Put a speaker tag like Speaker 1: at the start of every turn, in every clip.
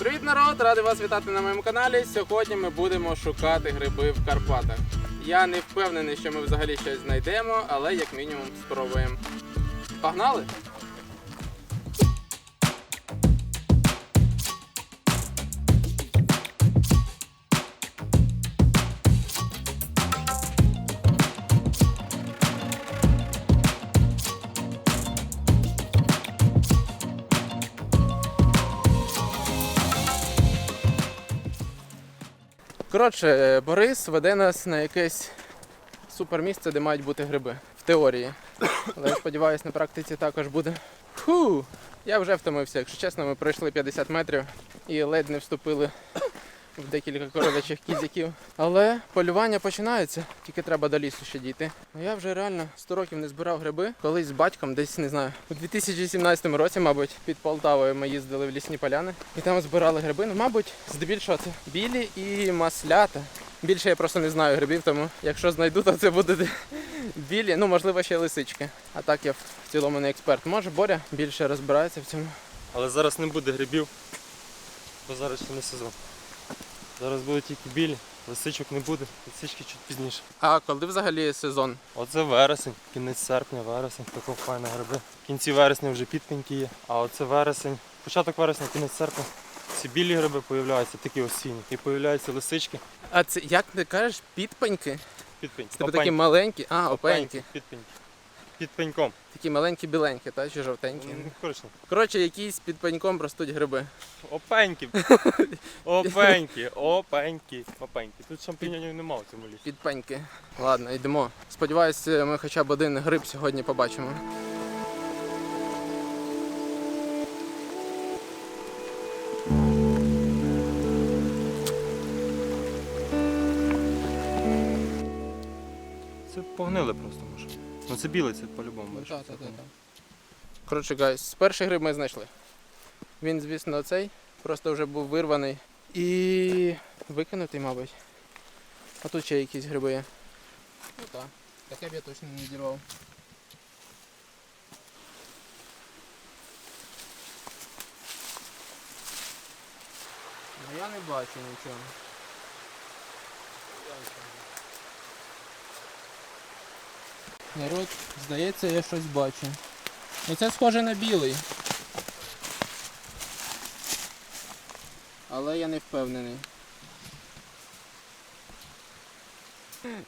Speaker 1: Привіт, народ! Радий вас вітати на моєму каналі. Сьогодні ми будемо шукати гриби в Карпатах. Я не впевнений, що ми взагалі щось знайдемо, але як мінімум спробуємо. Погнали! Коротше, е, Борис веде нас на якесь супермісце, де мають бути гриби. В теорії. Але я сподіваюся, на практиці також буде. Фу! Я вже втомився, якщо чесно, ми пройшли 50 метрів і ледь не вступили в декілька королячих кізяків. Але полювання починається, тільки треба до лісу ще дійти. Ну, Я вже реально 100 років не збирав гриби. Колись з батьком, десь не знаю, у 2017 році, мабуть, під Полтавою ми їздили в лісні поляни і там збирали гриби. Ну, мабуть, здебільшого це білі і маслята. Більше я просто не знаю грибів, тому якщо знайду, то це буде білі, ну можливо ще лисички. А так я в цілому не експерт. Може Боря більше розбирається в цьому.
Speaker 2: Але зараз не буде грибів, бо зараз ще не сезон. Зараз будуть тільки білі, лисичок не буде, лисички чуть пізніше.
Speaker 1: А коли взагалі сезон?
Speaker 2: Оце вересень, кінець серпня, вересень, тако файна гриби. В кінці вересня вже підпеньки є. А оце вересень, початок вересня, кінець серпня. Ці білі гриби появляються, такі осінні. І появляються лисички.
Speaker 1: А це як ти кажеш, підпеньки?
Speaker 2: Підпеньки.
Speaker 1: Це такі маленькі, а, опеньки.
Speaker 2: Підпеньки. Під пеньком.
Speaker 1: Такі маленькі біленькі, та чи жовтенькі.
Speaker 2: Ну, Коротше,
Speaker 1: Коротше, якісь під пеньком ростуть гриби.
Speaker 2: опеньки. Опеньки, опеньки, опеньки. Тут шампіньонів нема в цьому лісі.
Speaker 1: Під пеньки. Ладно, йдемо. Сподіваюся, ми хоча б один гриб сьогодні побачимо.
Speaker 2: Це погнили просто може. Ну це білий, це по-любому. бачиш,
Speaker 1: так, так, так. Коротше, гайс, перший гриб ми знайшли. Він, звісно, цей, просто вже був вирваний і викинутий, мабуть. А тут ще якісь гриби є. Ну так, таке б я точно не дірвав. Ну я не бачу нічого. Народ, здається, я щось бачу. Ну це схоже на білий. Але я не впевнений.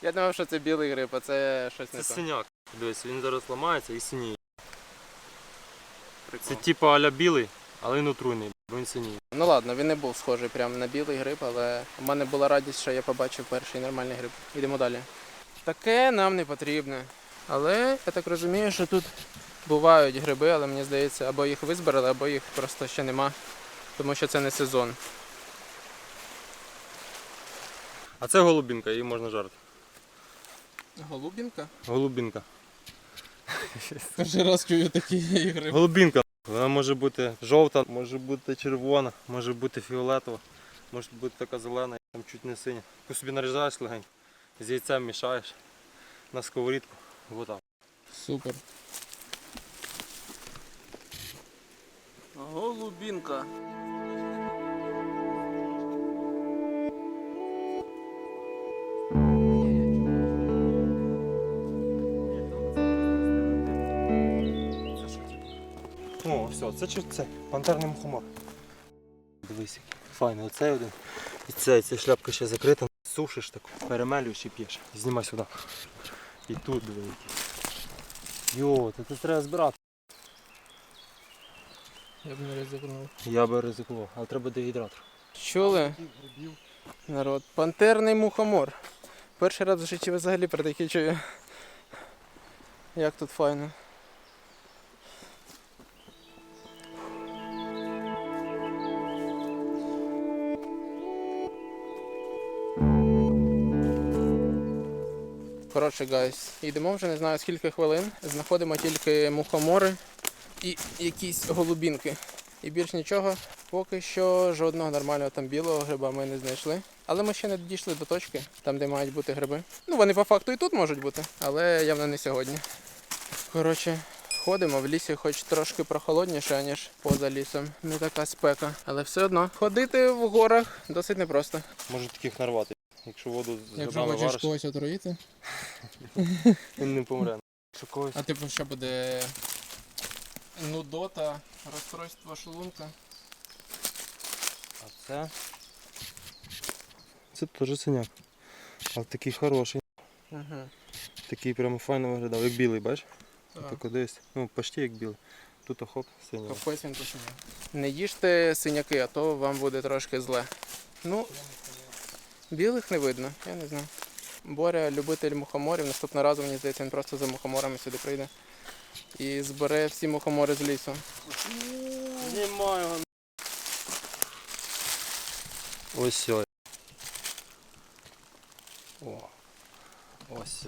Speaker 1: Я думав, що це білий гриб, а це щось не
Speaker 2: Це
Speaker 1: то.
Speaker 2: синяк. Дивись, він зараз ламається і синіє. Це типу аля білий, але він отруйний, бо він синіє.
Speaker 1: Ну ладно, він не був схожий прямо на білий гриб, але у мене була радість, що я побачив перший нормальний гриб. Йдемо далі. Таке нам не потрібно. Але я так розумію, що тут бувають гриби, але мені здається, або їх визбирали, або їх просто ще нема, тому що це не сезон.
Speaker 2: А це голубінка, її можна жарити.
Speaker 1: Голубінка?
Speaker 2: Голубінка.
Speaker 1: Перший раз чую такі гриби.
Speaker 2: Голубінка. Вона може бути жовта, може бути червона, може бути фіолетова, може бути така зелена, там чуть не синя. Ти собі нарізаєш легенько, з яйцем мішаєш на сковорідку. Вот так.
Speaker 1: Супер. Голубінка.
Speaker 2: О, все, це чи це? Пантерний мухомор. Дивись, який файний оцей один. І цей, ця шляпка ще закрита. Сушиш таку, перемелюєш і п'єш. Знімай сюди. І тут диви. Йо, то це треба збирати.
Speaker 1: Я б не ризикнув.
Speaker 2: Я би ризикував, але треба дегідратор.
Speaker 1: Чули? Народ. Пантерний мухомор. Перший раз в житті взагалі про таке чую. Як тут файно. Коротше, гайс, йдемо вже не знаю скільки хвилин. Знаходимо тільки мухомори і якісь голубінки. І більш нічого, поки що жодного нормального там білого гриба ми не знайшли. Але ми ще не дійшли до точки, там де мають бути гриби. Ну вони по факту і тут можуть бути, але явно не сьогодні. Коротше, Ходимо в лісі, хоч трошки прохолодніше, ніж поза лісом. Не така спека. Але все одно ходити в горах досить непросто.
Speaker 2: Може таких нарвати. Якщо воду
Speaker 1: Якщо хочеш
Speaker 2: вариш,
Speaker 1: когось отруїти.
Speaker 2: він не помре. Якщо когось
Speaker 1: А типу, що буде нудота, розстройство шлунка.
Speaker 2: А це. Це теж синяк. Але такий хороший.
Speaker 1: Угу.
Speaker 2: Такий прямо файно виглядав, як білий, бачиш? Так десь. Ну, почти як білий. Тут охоп синій.
Speaker 1: Капець він посиняв. Не їжте синяки, а то вам буде трошки зле. Ну, білих не видно, я не знаю. Боря любитель мухоморів. Наступного разу, мені здається, він просто за мухоморами сюди прийде. І збере всі мухомори з лісу.
Speaker 2: Ось сьо. О. Ось.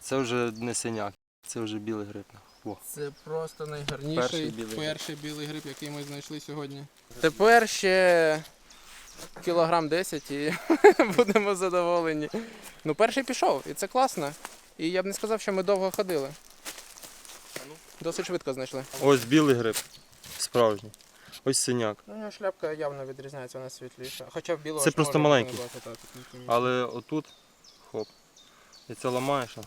Speaker 2: Це вже не синяк, це вже білий гриб. О.
Speaker 1: Це просто найгарніший
Speaker 2: Перший білий
Speaker 1: перший білий гриб, який ми знайшли сьогодні. Тепер ще кілограм 10 і будемо задоволені. Ну, перший пішов, і це класно. І я б не сказав, що ми довго ходили. Досить швидко знайшли.
Speaker 2: Ось білий гриб. Справжній. Ось синяк.
Speaker 1: Ну, у нього шляпка явно відрізняється, вона світліша. Хоча в білого
Speaker 2: Це
Speaker 1: ж
Speaker 2: просто
Speaker 1: може
Speaker 2: маленький.
Speaker 1: бути так, тут.
Speaker 2: Але отут, хоп. І це ламаєш, а?
Speaker 1: Та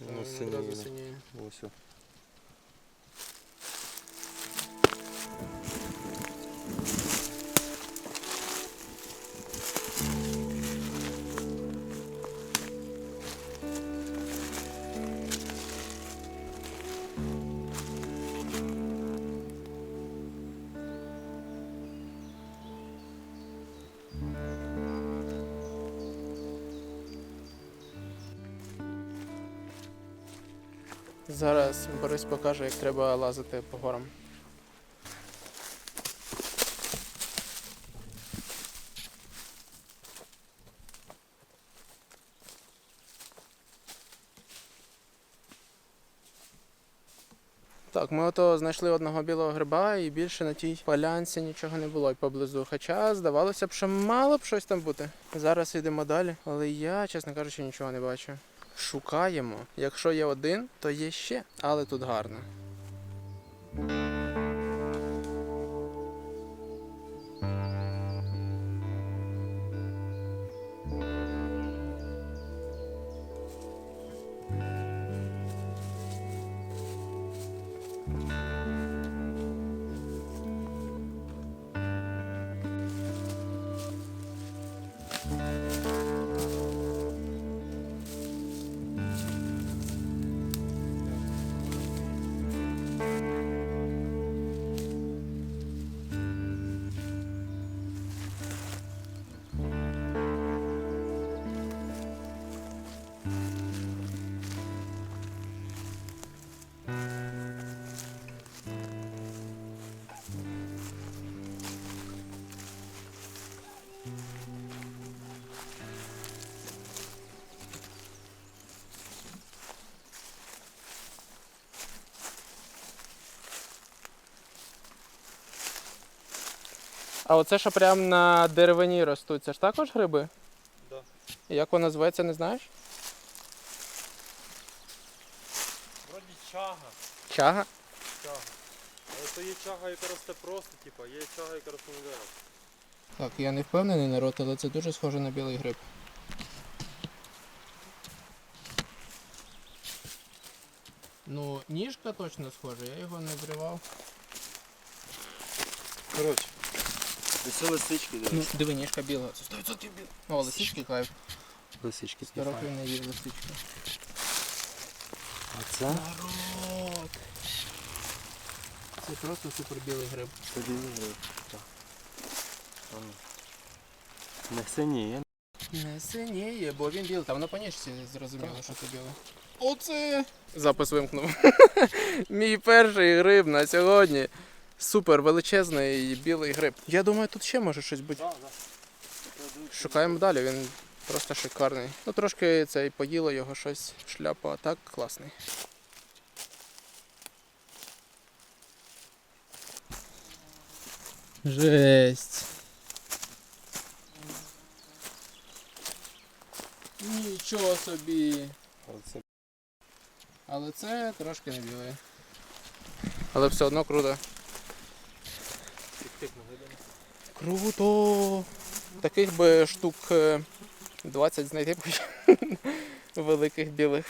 Speaker 2: Воно
Speaker 1: він синіє.
Speaker 2: Ось. о.
Speaker 1: Зараз Борис покаже, як треба лазити по горам. Так, ми ото знайшли одного білого гриба і більше на тій полянці нічого не було й поблизу. Хоча здавалося б, що мало б щось там бути. Зараз йдемо далі, але я, чесно кажучи, нічого не бачу. Шукаємо. Якщо є один, то є ще, але тут гарно. А оце, що прямо на деревині ростуть, це ж також гриби?
Speaker 2: Да.
Speaker 1: Як воно зветься, не знаєш?
Speaker 2: Вроді чага.
Speaker 1: Чага?
Speaker 2: Чага. Але то є чага, яка росте просто, типа, є чага, яка росте на дереві.
Speaker 1: Так, я не впевнений народ, але це дуже схоже на білий гриб. Ну, ніжка точно схожа, я його не вривав.
Speaker 2: Коротше. Ось лисички,
Speaker 1: Ну,
Speaker 2: дивись.
Speaker 1: диви, ніжка біла. Це 100% біла. О, лисички кайф.
Speaker 2: Лисички
Speaker 1: 100 років не їв лисички.
Speaker 2: А це?
Speaker 1: Народ! Це просто супер білий гриб.
Speaker 2: Це білий гриб. Так. Не синіє.
Speaker 1: Не синіє, бо він білий. Та воно по ніжці зрозуміло, що це біле. Оце! Запис вимкнув. Мій перший гриб на сьогодні. Супер величезний білий гриб. Я думаю, тут ще може щось бути. Шукаємо далі, він просто шикарний. Ну трошки цей поїло його щось шляпа, а так класний. Жесть. Нічого собі. Але це трошки не білий. Але все одно круто. Круто! Таких би штук е, 20 знайти б великих білих.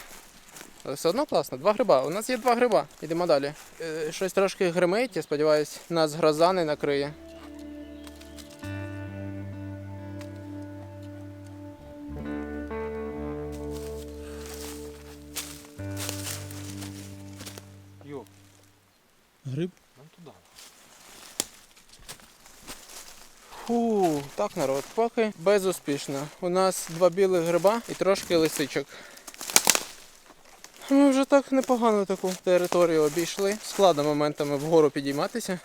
Speaker 1: Але все одно класно. Два гриба. У нас є два гриба. Йдемо далі. Е, Щось трошки гримить, я сподіваюся, нас гроза не накриє.
Speaker 2: Йо,
Speaker 1: Гриб?
Speaker 2: нам туди.
Speaker 1: Фу, так народ, поки безуспішно. У нас два білих гриба і трошки лисичок. Ми вже так непогано таку територію обійшли. Складно моментами вгору підійматися,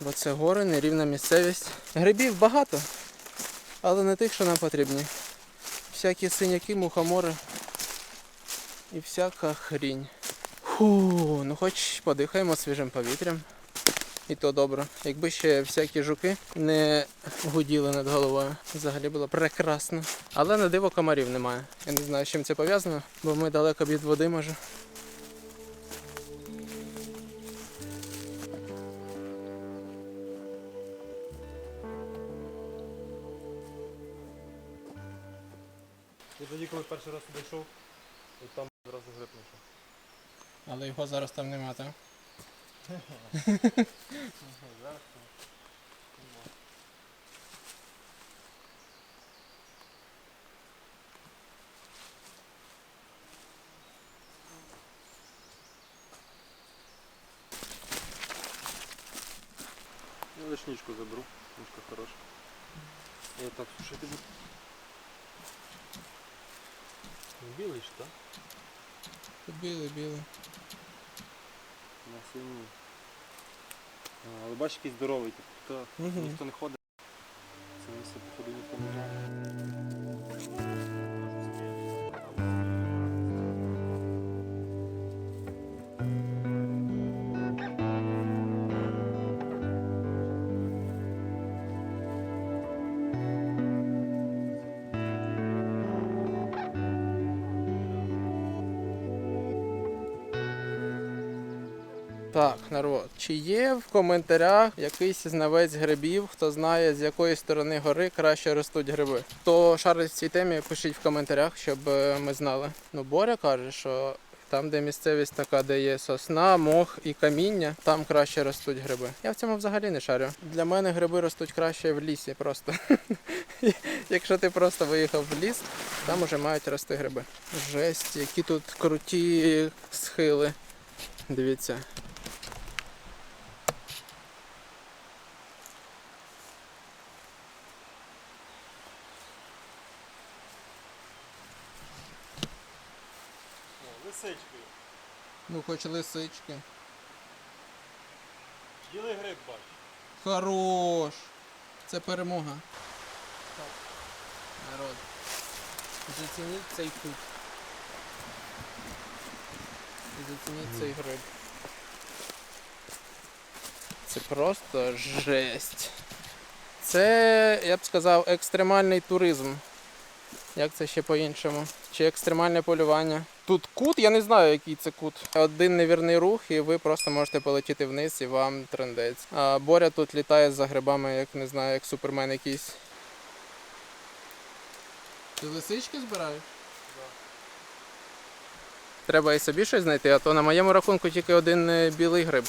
Speaker 1: бо це гори, нерівна місцевість. Грибів багато, але не тих, що нам потрібні. Всякі синяки, мухомори і всяка хрінь. Фу, ну хоч подихаємо свіжим повітрям. І то добре. Якби ще всякі жуки не гуділи над головою, взагалі було прекрасно. Але на диво комарів немає. Я не знаю, з чим це пов'язано, бо ми далеко від води може.
Speaker 2: Я тоді, коли перший раз йшов, і там одразу знайшов.
Speaker 1: Але його зараз там нема, так?
Speaker 2: Зараз Я лиш ніжку заберу, ніжка хороша. Я так сушити буду. Білий ж, так?
Speaker 1: Білий, білий.
Speaker 2: На синій. А, але бачиш, який здоровий. Тобто
Speaker 1: угу.
Speaker 2: ніхто не ходить.
Speaker 1: Так, народ, чи є в коментарях якийсь знавець грибів, хто знає, з якої сторони гори краще ростуть гриби? Хто шарить в цій темі, пишіть в коментарях, щоб е, ми знали. Ну, Боря каже, що там, де місцевість така, де є сосна, мох і каміння, там краще ростуть гриби. Я в цьому взагалі не шарю. Для мене гриби ростуть краще в лісі просто. Якщо ти просто виїхав в ліс, там уже мають рости гриби. Жесть, які тут круті схили. Дивіться.
Speaker 2: О, лисички.
Speaker 1: Ну, хоч лисички.
Speaker 2: Білий гриб бачиш.
Speaker 1: Хорош! Це перемога. Народ. Зацініть цей кут. І Зацініть цей гриб. Це просто жесть. Це, я б сказав, екстремальний туризм. Як це ще по-іншому? Чи екстремальне полювання? Тут кут, я не знаю, який це кут. Один невірний рух, і ви просто можете полетіти вниз і вам трендець. А Боря тут літає за грибами, як не знаю, як супермен якийсь. Ти лисички збираєш? Треба і собі щось знайти, а то на моєму рахунку тільки один е, білий гриб.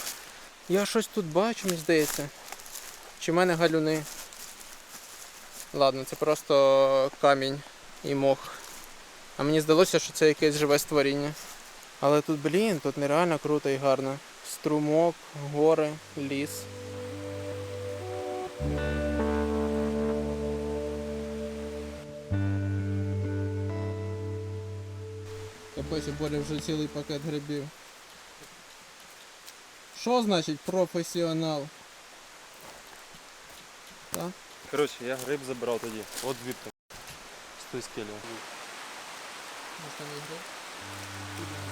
Speaker 1: Я щось тут бачу, мені здається. Чи в мене галюни? Ладно, це просто камінь і мох. А мені здалося, що це якесь живе створіння. Але тут, блін, тут нереально круто і гарно. Струмок, гори, ліс. Капець, у вже цілий пакет грибів. Що значить професіонал? Так?
Speaker 2: Коротше, я гриб забрав тоді. От звідти. З тої скелі.
Speaker 1: Може там є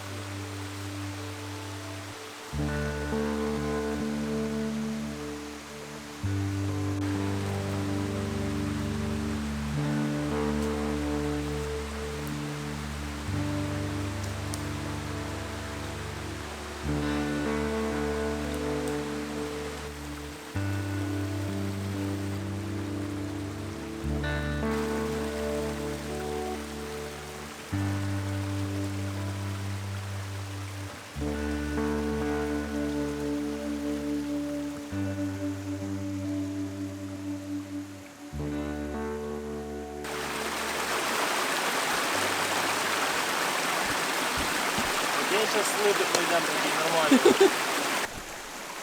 Speaker 2: ще слити пройдемо тоді нормально.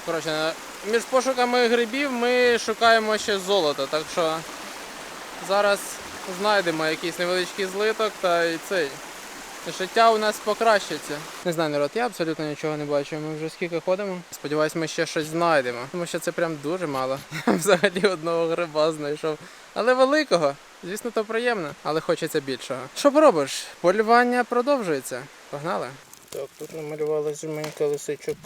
Speaker 1: Коротше, між пошуками грибів ми шукаємо ще золото, так що зараз знайдемо якийсь невеличкий злиток та і цей. Життя у нас покращиться. Не знаю, народ, я абсолютно нічого не бачу. Ми вже скільки ходимо. Сподіваюсь, ми ще щось знайдемо. Тому що це прям дуже мало. Я взагалі одного гриба знайшов. Але великого. Звісно, то приємно, але хочеться більшого. Що поробиш? Полювання продовжується. Погнали. Так, тут намалювалася жменька лисичок.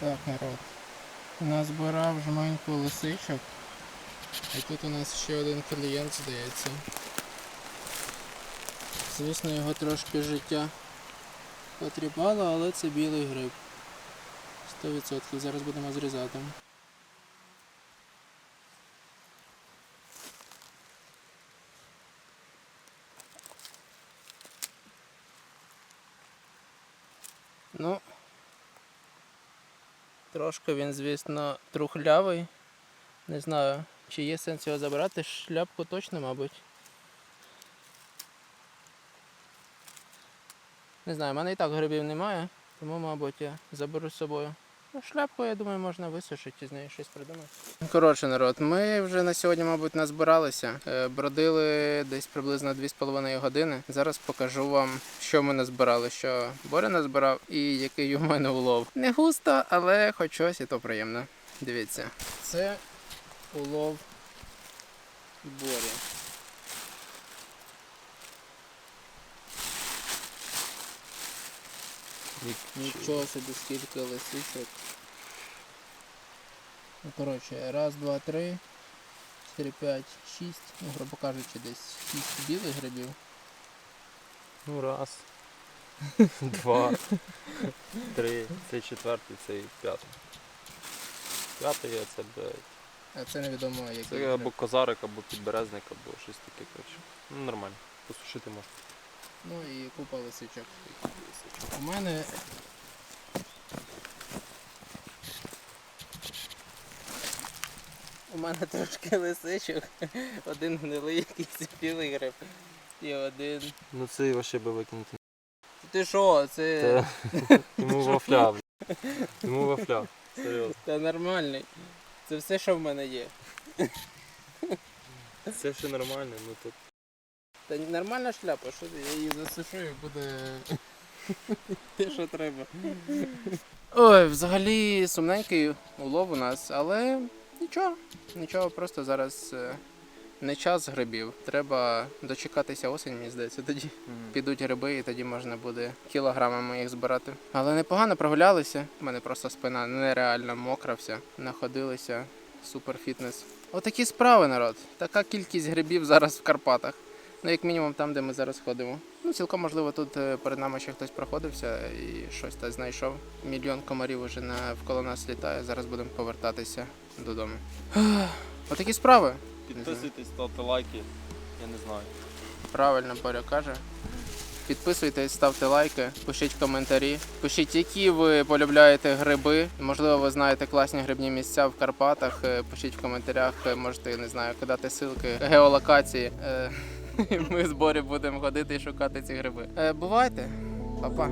Speaker 1: Так, народ. Назбирав жменьку лисичок. І тут у нас ще один клієнт, здається. Звісно, його трошки життя потріпало, але це білий гриб. 100%. Зараз будемо зрізати. Ну, Трошки він, звісно, трухлявий. Не знаю, чи є сенс його забирати. Шляпку точно, мабуть. Не знаю, в мене і так грибів немає, тому, мабуть, я заберу з собою. Ну, шляпку, я думаю, можна висушити і з нею щось придумати. Коротше, народ, ми вже на сьогодні, мабуть, назбиралися. Е, Бродили десь приблизно 2,5 години. Зараз покажу вам, що ми назбирали, що Боря назбирав і який у мене улов. Не густо, але хоч щось і то приємно. Дивіться. Це улов Борі. Нічого собі скільки лисичок. Ну, коротше, раз, два, три, чотири, п'ять, шість, ну, грубо кажучи, десь шість білих грибів.
Speaker 2: Ну раз. Два. Три. Цей четвертий, цей п'ятий. П'ятий а це, блядь,
Speaker 1: А це невідомо який.
Speaker 2: це
Speaker 1: гриб.
Speaker 2: або козарик, або підберезник, або щось таке, коротше. Ну нормально. Посушити можна.
Speaker 1: Ну і купа лисичок. У мене. У мене трошки лисичок. Один гнилий якийсь білий гриб. І один.
Speaker 2: Ну цей вообще би викинути.
Speaker 1: Ти що, це.
Speaker 2: Це йому вафля. блядь. Йому вафля. Серйозно.
Speaker 1: Та нормальний. Це все, що в мене є.
Speaker 2: Це все нормально, ну тут.
Speaker 1: Та нормальна шляпа, що ти? Я її засушу і буде те, що треба. Ой, взагалі сумненький улов у нас, але нічого, нічого, просто зараз е, не час грибів. Треба дочекатися осінь, мені здається, тоді підуть гриби і тоді можна буде кілограмами їх збирати. Але непогано прогулялися. У мене просто спина нереально мокра вся. Находилися. Супер фітнес. Отакі справи, народ. Така кількість грибів зараз в Карпатах. Ну, як мінімум там, де ми зараз ходимо. Ну, цілком можливо, тут е, перед нами ще хтось проходився і щось та знайшов. Мільйон комарів уже навколо нас літає. Зараз будемо повертатися додому. Отакі справи.
Speaker 2: Підписуйтесь, ставте лайки. Я не знаю.
Speaker 1: Правильно Боря каже. Підписуйтесь, ставте лайки, пишіть коментарі. Пишіть, які ви полюбляєте гриби. Можливо, ви знаєте класні грибні місця в Карпатах. Е, Пишіть в коментарях, е, можете, не знаю, кидати ссылки, геолокації. Ми з Борі будемо ходити і шукати ці гриби. Е, Бувайте, Па-па.